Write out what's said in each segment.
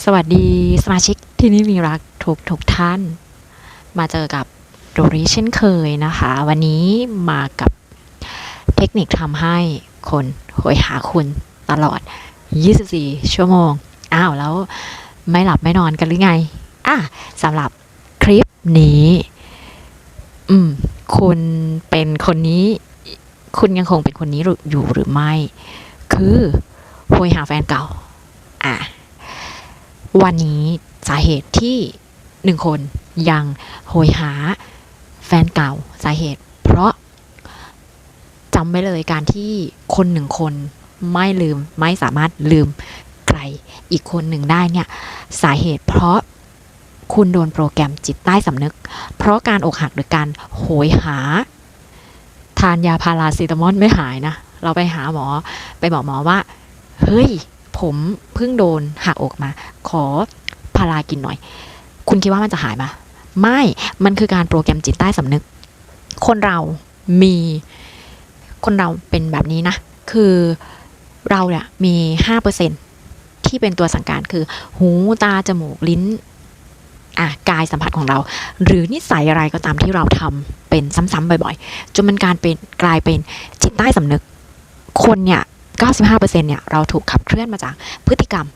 สวัสดีสมาชิกที่นี่มีรักทุกทุกท่าน มาเจอกับโดริเช่นเคยนะคะ วันนี้มากับเทคนิคทำให้คนโหยหาคุณตลอด 24 ชั่วโมง อ้าว แล้วไม่หลับไม่นอนกันหรือไง อะสำหรับคลิปนี้ อืม คุณเป็นคนนี้ คุณยังคงเป็นคนนี้อยู่หรือไม่ คือโหยหาแฟนเก่า อะ วันนี้สาเหตุที่หนึ่งคนยังโหยหาแฟนเก่าสาเหตุ เพราะจำไว้เลยการที่คนหนึ่งคนไม่ลืมไม่สามารถลืมใครอีกคนหนึ่งได้เนี่ยสาเหตุเพราะคุณโดนโปรแกรมจิตใต้สำนึก เพราะการอกหักหรือการโหยหา ทานยาพาราซิตามอลไม่หายนะ เราไปหาหมอไปบอกหมอว่า เฮ้ย ผมเพิ่งโดนหักอกมา ขอพารากินหน่อย คุณคิดว่ามันจะหายไหมไม่ มันคือการโปรแกรมจิตใต้สำนึก คนเรามี คนเราเป็นแบบนี้นะ คือเราเนี่ยมีห้าเปอร์เซ็นที่เป็นตัวสังการคือ หูตาจมูกลิ้นอะกายสัมผัสของเรา หรือนิสัยอะไรก็ตามที่เราทำเป็นซ้ำๆบ่อยๆ จนมันการเป็นกลายเป็นจิตใต้สำนึก คนเนี่ย 95%เนี่ยเราถูกขับเคลื่อนมาจากพฤติกรรม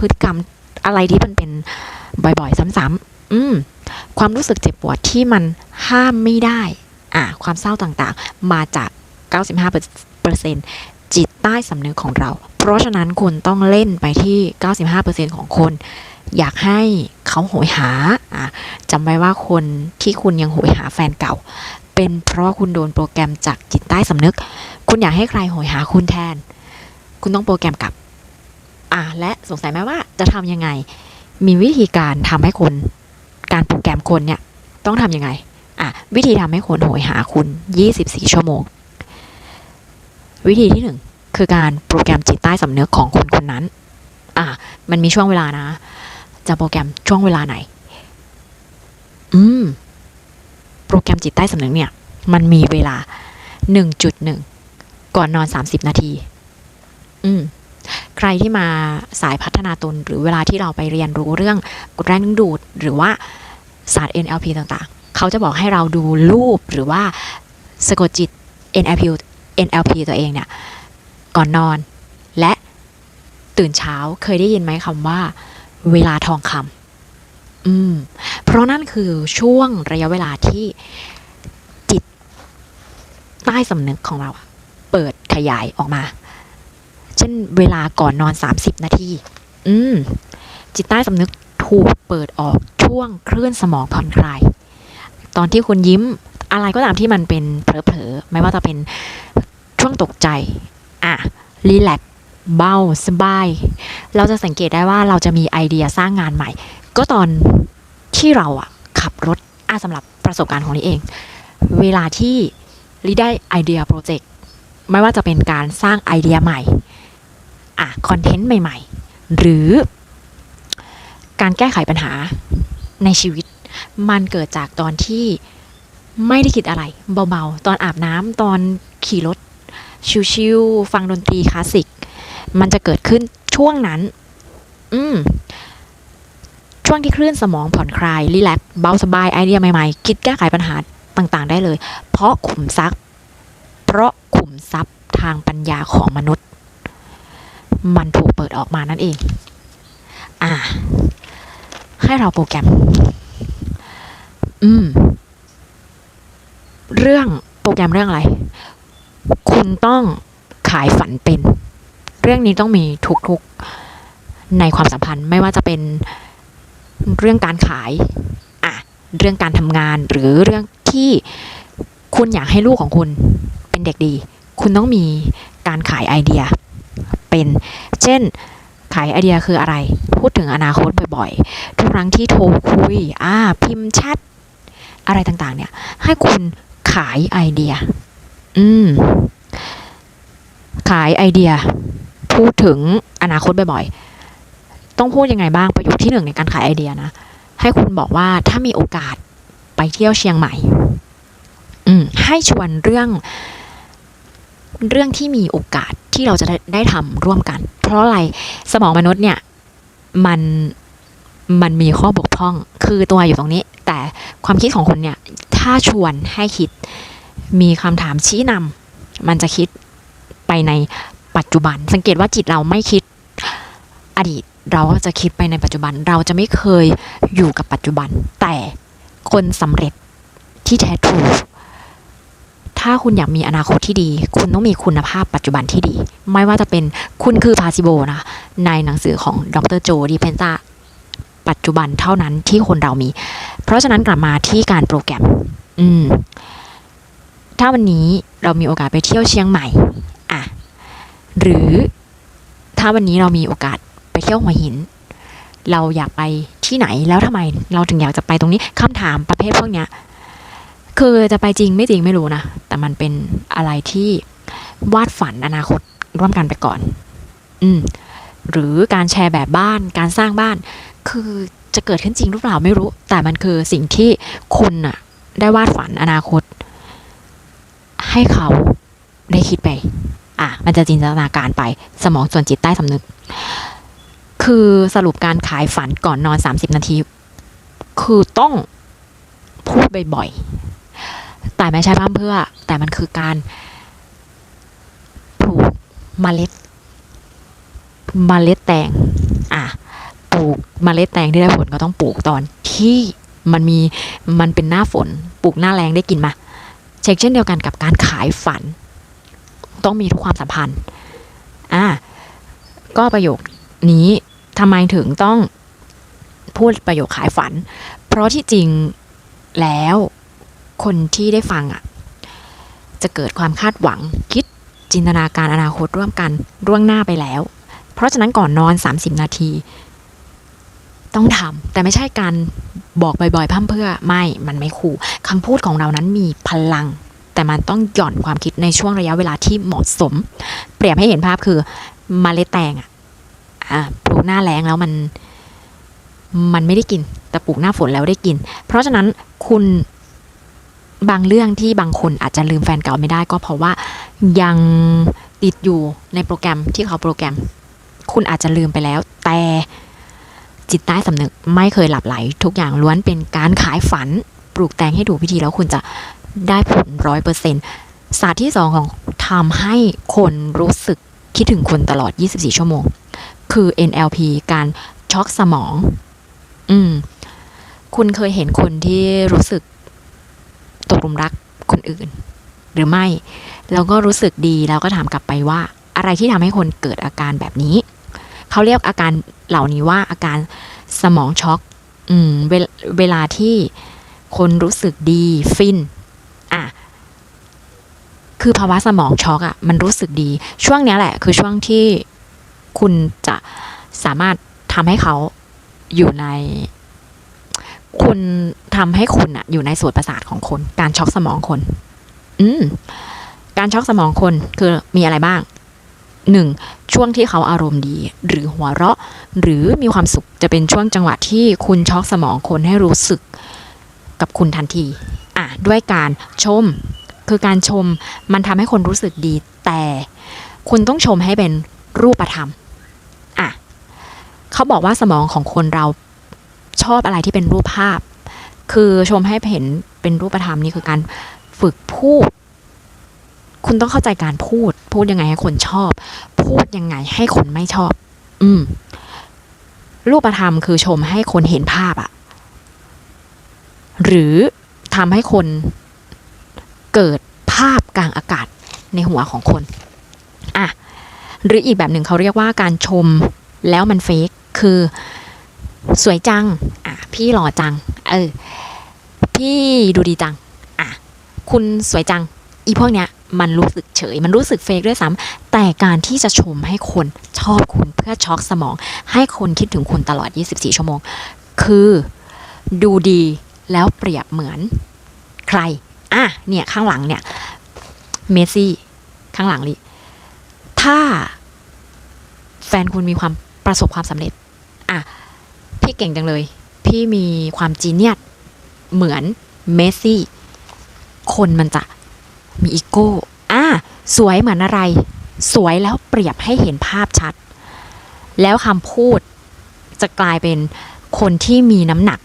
พฤติกรรมอะไรที่มันเป็นบ่อยๆ ซ้ำๆอืมความรู้สึกเจ็บปวดที่มันห้ามไม่ได้ อะความเศร้าต่างๆ มาจาก 95%จิตใต้สำนึกของเรา เพราะฉะนั้นคุณต้องเล่นไปที่ 95%ของคน อยากให้เขาโหยหาอะจำไว้ว่าคนที่คุณยังโหยหาแฟนเก่า เป็นเพราะคุณโดนโปรแกรมจากจิตใต้สำนึก คุณอยากให้ใครโหยหาคุณแทน คุณต้องโปรแกรมกลับ อะและสงสัยไหมว่าจะทำยังไง มีวิธีการทำให้คน การโปรแกรมคนเนี่ยต้องทำยังไง อะวิธีทำให้คนโหยหาคุณ 24 ชั่วโมง วิธีที่หนึ่งคือการโปรแกรมจิตใต้สำนึกของคนคนนั้น อะมันมีช่วงเวลานะ จะโปรแกรมช่วงเวลาไหน อืม โปรแกรมจิตใต้สำนึกเนี่ย มันมีเวลา 1.1 ก่อนนอน 30 นาที อืมใครที่มาสายพัฒนาตนหรือเวลาที่เราไปเรียนรู้เรื่องกดแรงดึงดูดหรือว่าศาสตร์ NLP ต่างๆ เขาจะบอกให้เราดูรูปหรือว่าสะกดจิต NLP NLP ตัวเองเนี่ย ก่อนนอน และตื่นเช้าเคยได้ยินไหมคำว่า เวลาทองคำอืม เพราะนั่นคือช่วงระยะเวลาที่จิตใต้สำนึกของเรา เปิดขยายออกมา เช่นเวลาก่อนนอน 30 นาที อืม จิตใต้สำนึกถูกเปิดออกช่วงคลื่นสมองผ่อนคลาย ตอนที่คุณยิ้มอะไรก็ตามที่มันเป็นเผลอๆ ไม่ว่าจะเป็นช่วงตกใจ อะ รีแลกเบาสบาย เราจะสังเกตได้ว่าเราจะมีไอเดียสร้างงานใหม่ ก็ตอนที่เราอะขับรถอะสำหรับประสบการณ์ของนี้เอง เวลาที่ลิได้ไอเดียโปรเจกต์ไม่ว่าจะเป็นการสร้างไอเดียใหม่ อะคอนเทนต์ใหม่ๆ หรือการแก้ไขปัญหาในชีวิต มันเกิดจากตอนที่ไม่ได้คิดอะไร เบาๆ ตอนอาบน้ำตอนขี่รถ ชิวๆฟังดนตรีคลาสสิก มันจะเกิดขึ้นช่วงนั้น อืมช่วงที่คลื่นสมองผ่อนคลาย รีแลกซ์เบาสบายไอเดียใหม่ๆ คิดแก้ไขปัญหาต่างๆ ได้เลย เพราะขุมทรัพย์ เพราะขุมทรัพย์ทางปัญญาของมนุษย์ มันถูกเปิดออกมานั่นเอง อ่า ให้เราโปรแกรม อืม เรื่องโปรแกรมเรื่องอะไร คุณต้องขายฝันเป็น เรื่องนี้ต้องมีทุกๆ ในความสัมพันธ์ ไม่ว่าจะเป็นเรื่องการขาย อะ เรื่องการทำงาน หรือเรื่องที่คุณอยากให้ลูกของคุณเป็นเด็กดี คุณต้องมีการขายไอเดีย เป็น เช่น ขายไอเดียคืออะไร พูดถึงอนาคตบ่อยๆ ทุกครั้งที่โทรคุย อ่า พิมพ์แชทอะไรต่างๆ เนี่ย ให้คุณขายไอเดีย อืม ขายไอเดีย พูดถึงอนาคตบ่อยๆ ต้องพูดยังไงบ้าง ประโยคที่หนึ่งในการขายไอเดียนะ ให้คุณบอกว่าถ้ามีโอกาสไปเที่ยวเชียงใหม่ อืม ให้ชวนเรื่อง เรื่องที่มีโอกาส ที่เราจะได้ไดทำร่วมกัน เพราะอะไรสมองมนุษย์เนี่ยมันมันมีข้อบกพร่อง คือตัวอยู่ตรงนี้ แต่ความคิดของคนเนี่ย ถ้าชวนให้คิด มีคำถามชี้นำ มันจะคิดไปในปัจจุบัน สังเกตว่าจิตเราไม่คิดอดีต เราก็จะคิดไปในปัจจุบัน เราจะไม่เคยอยู่กับปัจจุบัน แต่คนสำเร็จที่แท้ทรู ถ้าคุณอยากมีอนาคตที่ดี คุณต้องมีคุณภาพปัจจุบันที่ดี ไม่ว่าจะเป็นคุณคือพาซิโบนะ ในหนังสือของดรโจดีเพนซาปัจจุบันเท่านั้นที่คนเรามี เพราะฉะนั้นกลับมาที่การโปรแกรม อืม ถ้าวันนี้เรามีโอกาสไปเที่ยวเชียงใหม่ อะ หรือถ้าวันนี้เรามีโอกาสไปเที่ยวหัวหิน เราอยากไปที่ไหนแล้วทำไม เราถึงอยากจะไปตรงนี้คำถามประเภทพวกเนี้ย คือจะไปจริงไม่จริงไม่รู้นะ แต่มันเป็นอะไรที่วาดฝันอนาคตร่วมกันไปก่อน อืม หรือการแชร์แบบบ้าน การสร้างบ้าน คือจะเกิดขึ้นจริงหรือเปล่าไม่รู้ แต่มันคือสิ่งที่คุณน่ะได้วาดฝันอนาคต ให้เขาได้คิดไป อะ มันจะจินตนาการไป สมองส่วนจิตใต้สำนึก คือสรุปการขายฝันก่อนนอน 30 นาที คือต้องพูดบ่อยๆ แต่ไม่ใช่พร่ำเพื่อ แต่มันคือการปลูกเมล็ดเมล็ดแตงอะปลูกเมล็ดแตงที่ได้ผลก็ต้องปลูกตอนที่มันมีมันเป็นหน้าฝนปลูกหน้าแรงได้กินมาเช็คเช่นเดียวกันกับการขายฝัน ต้องมีทุกความสัมพันธ์อะก็ประโยคนี้ทำไมถึงต้องพูดประโยคขายฝัน เพราะที่จริงแล้ว คนที่ได้ฟังอะจะเกิดความคาดหวังคิดจินตนาการอนาคตร่วมกันร่วงหน้าไปแล้ว เพราะฉะนั้นก่อนนอน 30 นาที ต้องทำแต่ไม่ใช่การบอกบ่อยๆพร่ำเพื่อไม่มันไม่คู่คำพูดของเรานั้นมีพลัง แต่มันต้องหย่อนความคิดในช่วงระยะเวลาที่เหมาะสม เปรียบให้เห็นภาพคือมเมล็ดแตงอะอะปลูกหน้าแล้งแล้วมัน มันไม่ได้กิน แต่ปลูกหน้าฝนแล้วได้กิน เพราะฉะนั้นคุณ บางเรื่องที่บางคนอาจจะลืมแฟนเก่าไม่ได้ก็เพราะว่ายังติดอยู่ในโปรแกรมที่เขาโปรแกรม คุณอาจจะลืมไปแล้ว แต่จิตใต้สำนึกไม่เคยหลับไหล ทุกอย่างล้วนเป็นการขายฝันปลูกแตงให้ถูกพิธีแล้วคุณจะได้ผลร้อยเปอร์เซ็นต์ศาสตร์ที่สองของทำให้คนรู้สึกคิดถึงคุณตลอด 24 ชั่วโมง คือ NLP การช็อกสมอง อืม คุณเคยเห็นคนที่รู้สึก ตกหลุมรักคนอื่น หรือไม่แล้วก็รู้สึกดีแล้วก็ถามกลับไปว่า อะไรที่ทำให้คนเกิดอาการแบบนี้ เขาเรียกอาการเหล่านี้ว่าอาการสมองช็อก อืมเวลเวลาที่คนรู้สึกดีฟินอะคือภาวะสมองช็อกอะ่ะมันรู้สึกดี ช่วงนี้แหละ คือช่วงที่คุณจะสามารถทำให้เขาอยู่ใน คุณทำให้คุณอะอยู่ในส่วนประสาทของคน การช็อกสมองคน อืมการช็อกสมองคนคือมีอะไรบ้างหนึ่งช่วงที่เขาอารมณ์ดี หรือหัวเราะ หรือมีความสุขจะเป็นช่วงจังหวะที่คุณช็อกสมองคนให้รู้สึกกับคุณทันที อะ ด้วยการชม คือการชมมันทำให้คนรู้สึกดี แต่คุณต้องชมให้เป็นรูปธรรม อะ เขาบอกว่าสมองของคนเรา ชอบอะไรที่เป็นรูปภาพ คือชมให้เห็นเป็นรูปธรรมนี่คือการฝึกพูด คุณต้องเข้าใจการพูด พูดยังไงให้คนชอบ พูดยังไงให้คนไม่ชอบ อืม รูปธรรมคือชมให้คนเห็นภาพอะหรือทำให้คนเกิดภาพกลางอากาศในหัวของคน อะ หรืออีกแบบหนึ่งเขาเรียกว่าการชมแล้วมันเฟกคือ สวยจัง อะ พี่หล่อจัง เออ พี่ดูดีจัง อะ คุณสวยจัง อีพวกเนี้ย มันรู้สึกเฉย มันรู้สึกเฟกด้วยซ้ำ แต่การที่จะชมให้คนชอบคุณเพื่อช็อกสมอง ให้คนคิดถึงคุณตลอด 24 ชั่วโมง คือดูดีแล้วเปรียบเหมือนใคร อะ เนี่ย ข้างหลังเนี่ย เมซี่ ข้างหลังลิถ้าแฟนคุณมีความประสบความสำเร็จ อะ พี่เก่งจังเลย พี่มีความจีเนียสเหมือนเมสซี่ คนมันจะมีอีโก้อะสวยเหมือนอะไร สวยแล้วเปรียบให้เห็นภาพชัด แล้วคำพูดจะกลายเป็นคนที่มีน้ำหนัก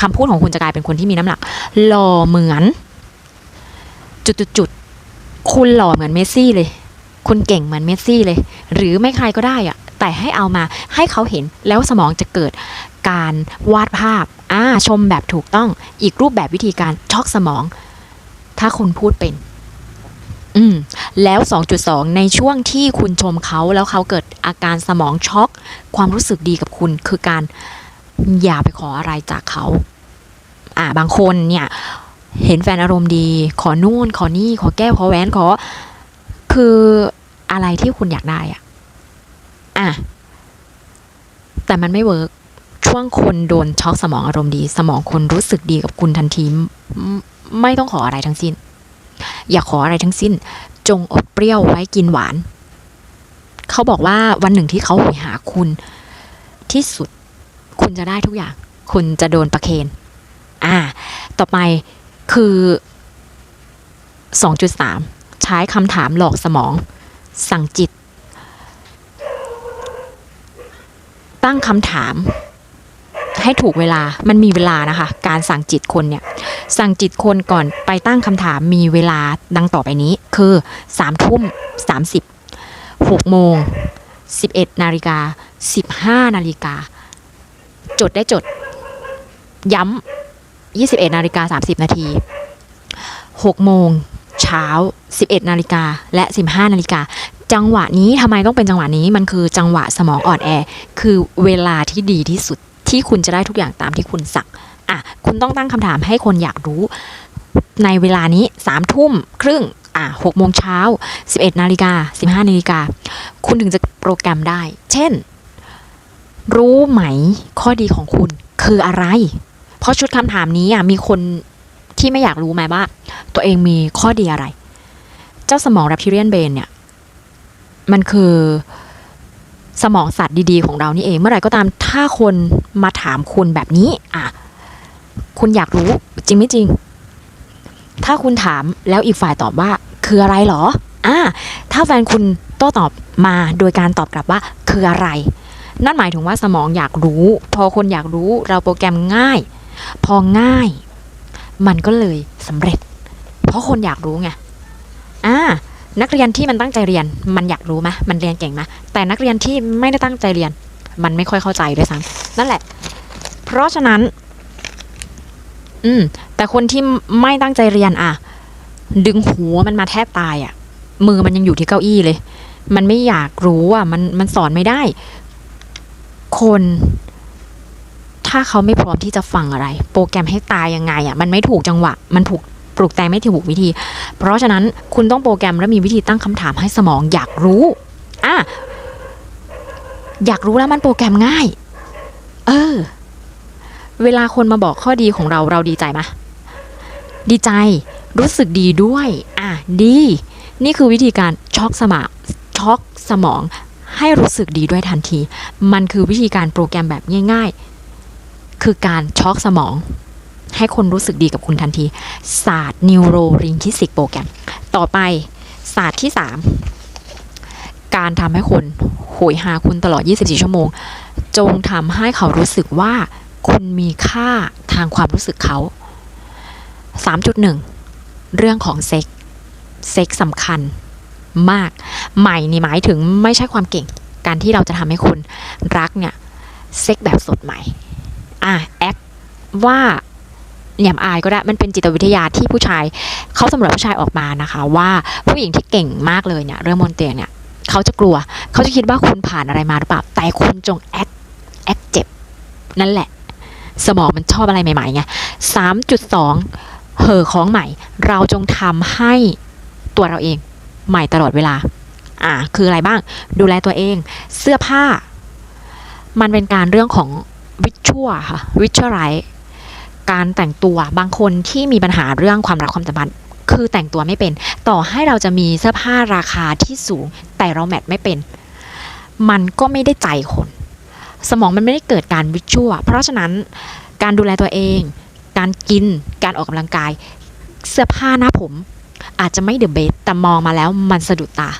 คำพูดของคุณจะกลายเป็นคนที่มีน้ำหนัก หล่อเหมือน จุดๆคุณหล่อเหมือนเมสซี่เลย คุณเก่งเหมือนเมสซี่เลย หรือไม่ใครก็ได้อะ แต่ให้เอามาให้เขาเห็นแล้วสมองจะเกิดการวาดภาพอ่าชมแบบถูกต้องอีกรูปแบบวิธีการช็อกสมอง ถ้าคุณพูดเป็นอืมแล้ว 2.2 ในช่วงที่คุณชมเขาแล้วเขาเกิดอาการสมองช็อก ความรู้สึกดีกับคุณคือการอย่าไปขออะไรจากเขา อ่าบางคนเนี่ย เห็นแฟนอารมณ์ดี ขอนู่น ขอนี่ ขอแก้วขอแหวนขอ คืออะไรที่คุณอยากได้อะอะ แต่มันไม่เวิร์กช่วงคนโดนช็อกสมองอารมณ์ดี สมองคนรู้สึกดีกับคุณทันทีไม่ต้องขออะไรทั้งสิ้น อย่าขออะไรทั้งสิ้น จงอดเปรี้ยวไว้กินหวาน เขาบอกว่าวันหนึ่งที่เขาหวยหาคุณ ที่สุดคุณจะได้ทุกอย่าง คุณจะโดนประเคนอ่า ต่อไปคือ 2.3 ใช้คำถามหลอกสมอง สั่งจิต ตั้งคำถาม ให้ถูกเวลามันมีเวลานะคะ การสั่งจิตคนเนี่ย สั่งจิตคนก่อนไปตั้งคำถามมีเวลาดังต่อไปนี้ คือสามทุ่มสามสิบหกโมงสิบเอ็ดนาฬิกาสิบห้านาฬิกาจดได้จด ย้ำยี่สิบเอ็ดนาฬิกาสามสิบนาทีหกโมงเช้าสิบเอ็ดนาฬิกาและสิบห้านาฬิกา จังหวะนี้ทำไมต้องเป็นจังหวะนี้มันคือจังหวะสมองอ่อนแอ คือเวลาที่ดีที่สุดที่คุณจะได้ทุกอย่างตามที่คุณสั่งอะคุณต้องตั้งคำถามให้คนอยากรู้ในเวลานี้สามทุ่มครึ่งอะหกโมงเช้าสิบเอ็ดนาฬิกาสิบห้านาฬิกาคุณถึงจะโปรแกรมได้ เช่น รู้ไหมข้อดีของคุณคืออะไร เพราะชุดคำถามนี้อะมีคนที่ไม่อยากรู้ไหมว่า ตัวเองมีข้อดีอะไร เจ้าสมอง reptilian brain เนี่ย มันคือสมองสัตว์ดีๆของเรานี่เอง เมื่อไหร่ก็ตามถ้าคนมาถามคุณแบบนี้ อะ คุณอยากรู้จริงไม่จริง ถ้าคุณถามแล้วอีกฝ่ายตอบว่าคืออะไรหรอ อ่า ถ้าแฟนคุณโต้ตอบมาโดยการตอบกลับว่าคืออะไร นั่นหมายถึงว่าสมองอยากรู้ พอคนอยากรู้เราโปรแกรมง่าย พอง่าย มันก็เลยสำเร็จ เพราะคนอยากรู้ไง อ่า นักเรียนที่มันตั้งใจเรียน มันอยากรู้ไหมมันเรียนเก่งไหมแต่นักเรียนที่ไม่ได้ตั้งใจเรียน มันไม่ค่อยเข้าใจด้วยซ้ำนั่นแหละ เพราะฉะนั้น อืม แต่คนที่ไม่ตั้งใจเรียนอะ ดึงหัวมันมาแทบตายอะ มือมันยังอยู่ที่เก้าอี้เลย มันไม่อยากรู้อะ มันมันสอนไม่ได้ คน ถ้าเขาไม่พร้อมที่จะฟังอะไร โปรแกรมให้ตายยังไงอะ มันไม่ถูกจังหวะ มันถูก ปลูกแต่งไม่ถูกวิธี เพราะฉะนั้นคุณต้องโปรแกรมและมีวิธีตั้งคำถามให้สมองอยากรู้อะอยากรู้แล้วมันโปรแกรมง่าย เออ เวลาคนมาบอกข้อดีของเราเราดีใจไหมดีใจ รู้สึกดีด้วย อะ ดี นี่คือวิธีการช็อกสมองช็อกสมองให้รู้สึกดีด้วยทันที มันคือวิธีการโปรแกรมแบบง่าย ๆ คือการช็อกสมอง ให้คนรู้สึกดีกับคุณทันที ศาสตร์นิวโรริงคิสิกโปรแกรม ต่อไปศาสตร์ที่ 3 การทำให้คนโหยหาคุณตลอด 24 ชั่วโมง จงทำให้เขารู้สึกว่าคุณมีค่าทางความรู้สึกเขา 3.1 เรื่องของเซ็ก เซ็กสำคัญมาก ใหม่นี่หมายถึงไม่ใช่ความเก่ง การที่เราจะทำให้คนรักเนี่ย เซ็กแบบสดใหม่ อะ แอคว่า เหนียมอายก็ได้มันเป็นจิตวิทยาที่ผู้ชายเขาสำรวจผู้ชายออกมานะคะ ว่าผู้หญิงที่เก่งมากเลยเนี่ยเรื่องมนเตียงเนี่ยเขาจะกลัว เขาจะคิดว่าคุณผ่านอะไรมาหรือเปล่า แต่คุณจงแอคแอคเจ็บ นั่นแหละ สมองมันชอบอะไรใหม่ๆไงสามจุดสองเห่อของใหม่ เราจงทำให้ตัวเราเองใหม่ตลอดเวลา อ่า คืออะไรบ้าง ดูแลตัวเอง เสื้อผ้า มันเป็นการเรื่องของวิชวลค่ะวิชวลไร การแต่งตัวบางคนที่มีปัญหาเรื่องความรักความสัมพันธ์คือแต่งตัวไม่เป็น ต่อให้เราจะมีเสื้อผ้าราคาที่สูง แต่เราแมทไม่เป็น มันก็ไม่ได้ใจคน สมองมันไม่ได้เกิดการวิชวเพราะฉะนั้นการดูแลตัวเอง การกินการออกกำลังกาย เสื้อผ้าหน้าผม อาจจะไม่เดอะเบสแต่มองมาแล้วมันสะดุดตา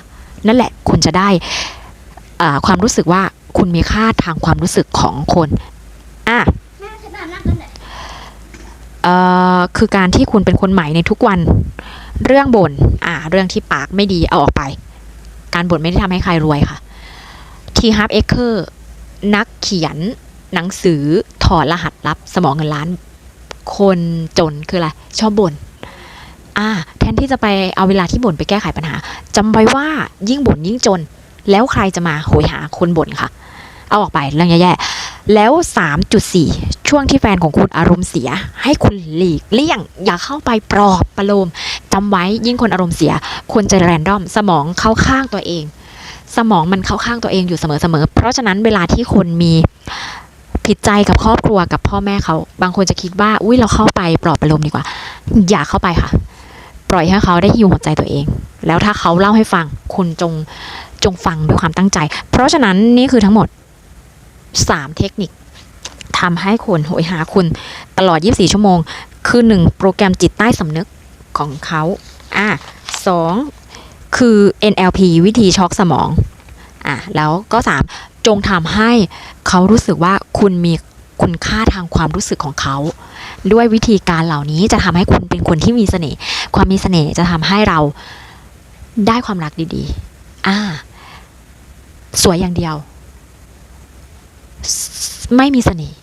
นั่นแหละคุณจะได้ความรู้สึกว่าคุณมีค่าทางความรู้สึกของคนอะ คือการที่คุณเป็นคนใหม่ในทุกวันเรื่องบน่นอ่า เรื่องที่ปากไม่ดีเอาออกไป การบ่นไม่ได้ทำให้ใครรวยค่ะทีฮับเอเคอร์นักเขียนหนังสือถอดรหัสลับสมองเงินล้าน คนจนคืออะไร ชอบบ่นอ่า แทนที่จะไปเอาเวลาที่บ่นไปแก้ไขปัญหาจำไว้ว่ายิ่งบ่นยิ่งจน แล้วใครจะมาโหยหาคนบ่นค่ะ เอาออกไปเรื่องแย่ๆ แล้ว 3.4 ช่วงที่แฟนของคุณอารมณ์เสีย ให้คุณหลีกเลี่ยง อย่าเข้าไปปลอบประโลมจำไว้ยิ่งคนอารมณ์เสียควรจะแรนดอมสมองเข้าข้างตัวเอง สมองมันเข้าข้างตัวเองอยู่เสมอๆ เพราะฉะนั้นเวลาที่คนมีผิดใจกับครอบครัวกับพ่อแม่เขาบางคนจะคิดว่าอุ้ยเราเข้าไปปลอบประโลมดีกว่า อย่าเข้าไปค่ะ ปล่อยให้เขาได้ฮิวหัวใจตัวเอง แล้วถ้าเขาเล่าให้ฟังคุณจงจงฟังด้วยความตั้งใจ เพราะฉะนั้นนี่คือทั้งหมด 3 เทคนิคทำให้คนโหยหาคุณตลอด 24 ชั่วโมง คือ 1 โปรแกรมจิตใต้สำนึกของเขาอะสองคือ NLP วิธีช็อกสมองอะแล้วก็ 3 จงทำให้เขารู้สึกว่าคุณมีคุณค่าทางความรู้สึกของเขา ด้วยวิธีการเหล่านี้จะทำให้คุณเป็นคนที่มีเสน่ห์ความมีเสน่ห์จะทำให้เราได้ความรักดีๆ อ่า สวยอย่างเดียว ไม่มีเสน่ห์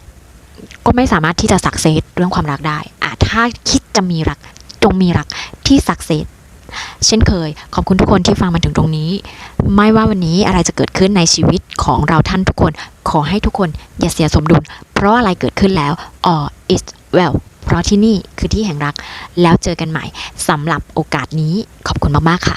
ก็ไม่สามารถที่จะสักเซสเรื่องความรักได้อะถ้าคิดจะมีรักจงมีรักที่สักเซสเช่นเคย ขอบคุณทุกคนที่ฟังมาถึงตรงนี้ ไม่ว่าวันนี้อะไรจะเกิดขึ้นในชีวิตของเราท่านทุกคน ขอให้ทุกคนอย่าเสียสมดุล เพราะอะไรเกิดขึ้นแล้ว all is well เพราะที่นี่คือที่แห่งรัก แล้วเจอกันใหม่สำหรับโอกาสนี้ขอบคุณมาก ๆ ค่ะ